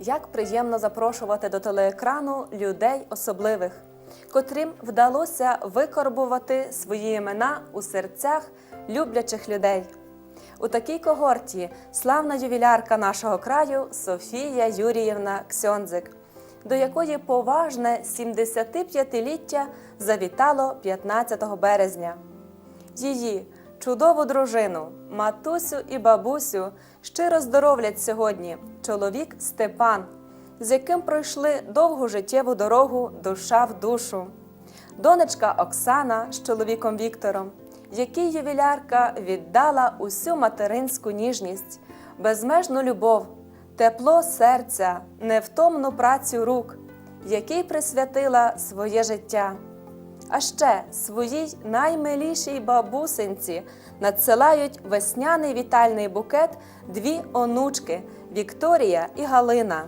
як приємно запрошувати до телеекрану людей особливих, котрим вдалося викорбувати свої імена у серцях люблячих людей. У такій когорті славна ювілярка нашого краю Софія Юріївна Ксьондзик, до якої поважне 75-ліття завітало 15 березня. Її чудову дружину, матусю і бабусю щиро здоровлять сьогодні чоловік Степан, з яким пройшли довгу життєву дорогу душа в душу, донечка Оксана з чоловіком Віктором, якій ювілярка віддала усю материнську ніжність, безмежну любов, тепло серця, невтомну працю рук, якій присвятила своє життя. А ще своїй наймилішій бабусинці надсилають весняний вітальний букет дві онучки Вікторія і Галина,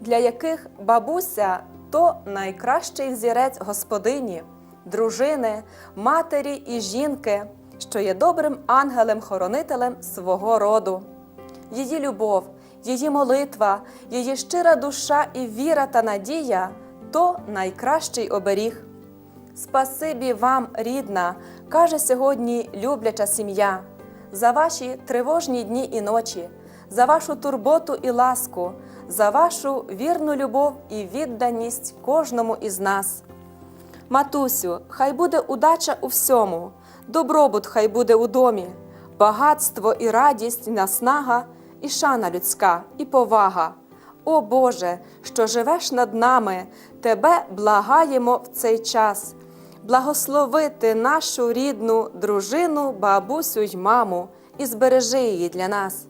для яких бабуся то найкращий взірець господині, дружини, матері і жінки, що є добрим ангелем-хоронителем свого роду. Її любов, її молитва, її щира душа і віра та надія то найкращий оберіг. Спасибі вам, рідна, каже сьогодні любляча сім'я, за ваші тривожні дні і ночі, за вашу турботу і ласку, за вашу вірну любов і відданість кожному із нас. Матусю, хай буде удача у всьому, добробут хай буде у домі, багатство і радість, наснага, і шана людська, і повага. О Боже, що живеш над нами, Тебе благаємо в цей час. Благословити нашу рідну дружину, бабусю й маму і збережи її для нас.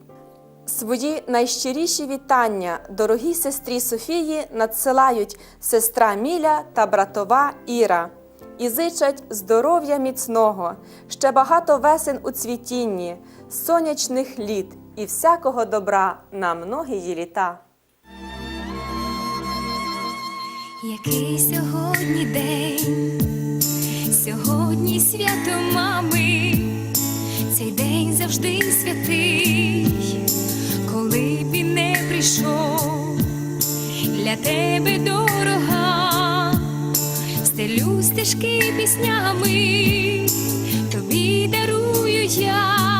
Свої найщиріші вітання дорогій сестрі Софії надсилають сестра Міля та братова Іра і зичать здоров'я міцного, ще багато весен у цвітінні, сонячних літ і всякого добра на многії літа. Який сьогодні день, сьогодні свято мами, цей день завжди святий, коли б і не прийшов для тебе дорога, стелю стежки піснями, тобі дарую я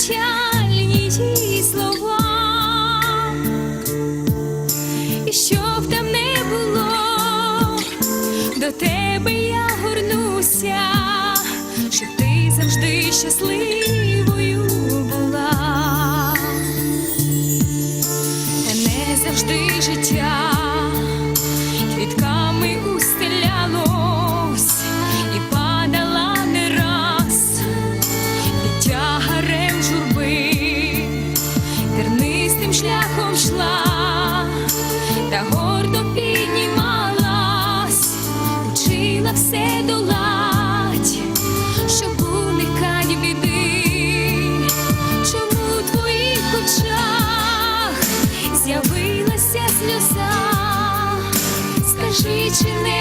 і повчальні її слова. І щоб там не було, до тебе я горнуся, щоб ти завжди щасливою учила все долать, щоб уникать біди. Чому в твоїх очах з'явилася сльоза? Скажи, чи не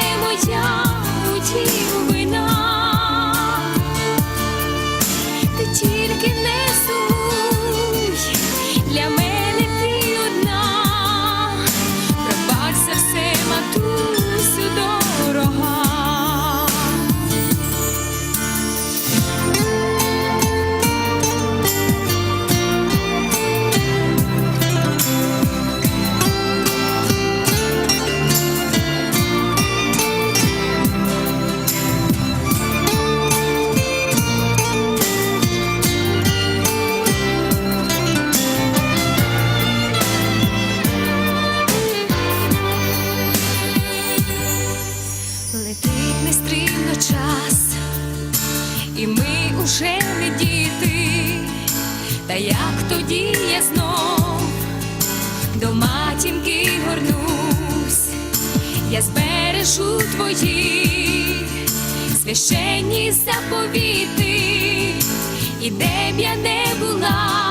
час, і ми уже не діти, та як тоді я знов до матінки горнусь, я збережу твої священні заповіти, і де б я не була,